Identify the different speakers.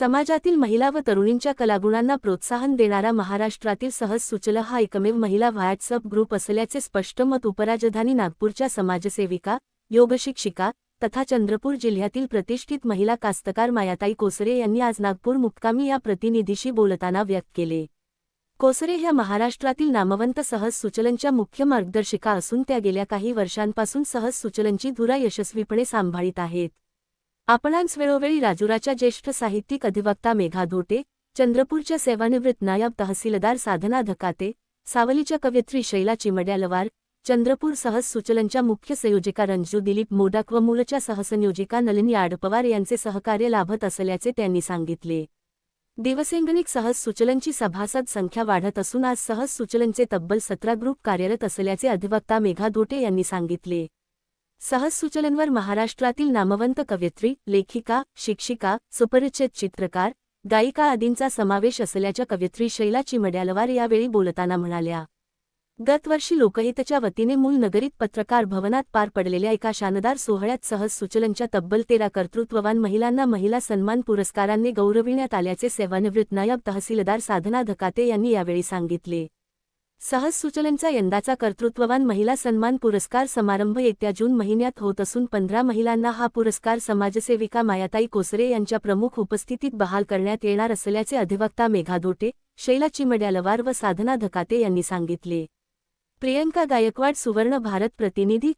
Speaker 1: समाजातील महिला व तरुणींच्या कलागुणांना प्रोत्साहन देणारा महाराष्ट्रातील सहज सुचल हा एकमेव महिला व्हॉट्सअप ग्रुप असल्याचे स्पष्ट मत उपराजधानी नागपूरच्या समाजसेविका योगशिक्षिका तथा चंद्रपूर जिल्ह्यातील प्रतिष्ठित महिला कास्तकार मायाताई कोसरे यांनी आज नागपूर मुक्कामी या प्रतिनिधीशी बोलताना व्यक्त केले. कोसरे ह्या महाराष्ट्रातील नामवंत सहज सुचलनच्या मुख्य मार्गदर्शिका असून त्या गेल्या काही वर्षांपासून सहज सुचलनची धुरा यशस्वीपणे सांभाळीत आहेत. आपणांस वेळोवेळी राजुराच्या ज्येष्ठ साहित्यिक अधिवक्ता मेघा धोटे चंद्रपूरच्या सेवानिवृत्त नायब तहसीलदार साधना धकाते सावलीच्या कवयित्री शैला चिमड्यालवार चंद्रपूर सहज सुचलनच्या मुख्य संयोजिका रंजू दिलीप मोडक व मूलच्या सहसंयोजिका नलिनी आडपवार यांचे सहकार्य लाभत असल्याचे त्यांनी सांगितले. दिवसेंगणिक सहज सुचलनची सभासद संख्या वाढत असून आज सहज सुचलनचे तब्बल सतरा ग्रुप कार्यरत असल्याचे अधिवक्ता मेघा धोटे यांनी सांगितले. सहज सुचलनवर महाराष्ट्रातील नामवंत कवयित्री लेखिका शिक्षिका सुपरिचित चित्रकार गायिका आदींचा समावेश असल्याच्या कवयित्री शैला चिमड्यालवार यावेळी बोलताना म्हणाल्या गतवर्षी लोकहितच्या वतीने मूल नगरीत पत्रकार भवनात पार पडलेल्या एका शानदार सोहळ्यात सहज सुचलनच्या तब्बल तेरा कर्तृत्ववान महिलांना महिला सन्मान पुरस्कारांनी गौरविण्यात आल्याचे सेवानिवृत्त नायब तहसीलदार साधना धकाते यांनी यावेळी सांगितले. सहज सुचलनचा यंदाचा कर्तृत्ववान महिला सन्मान पुरस्कार समारंभ येत्या जून महिन्यात होत असून पंधरा महिलांना हा पुरस्कार समाजसेविका मायाताई कोसरे यांच्या प्रमुख उपस्थितीत बहाल करण्यात येणार असल्याचे अधिवक्ता मेघादोटे शैला चिमड्यालवार व साधना धकाते यांनी सांगितले. प्रियंका गायकवाड सुवर्ण भारत प्रतिनिधी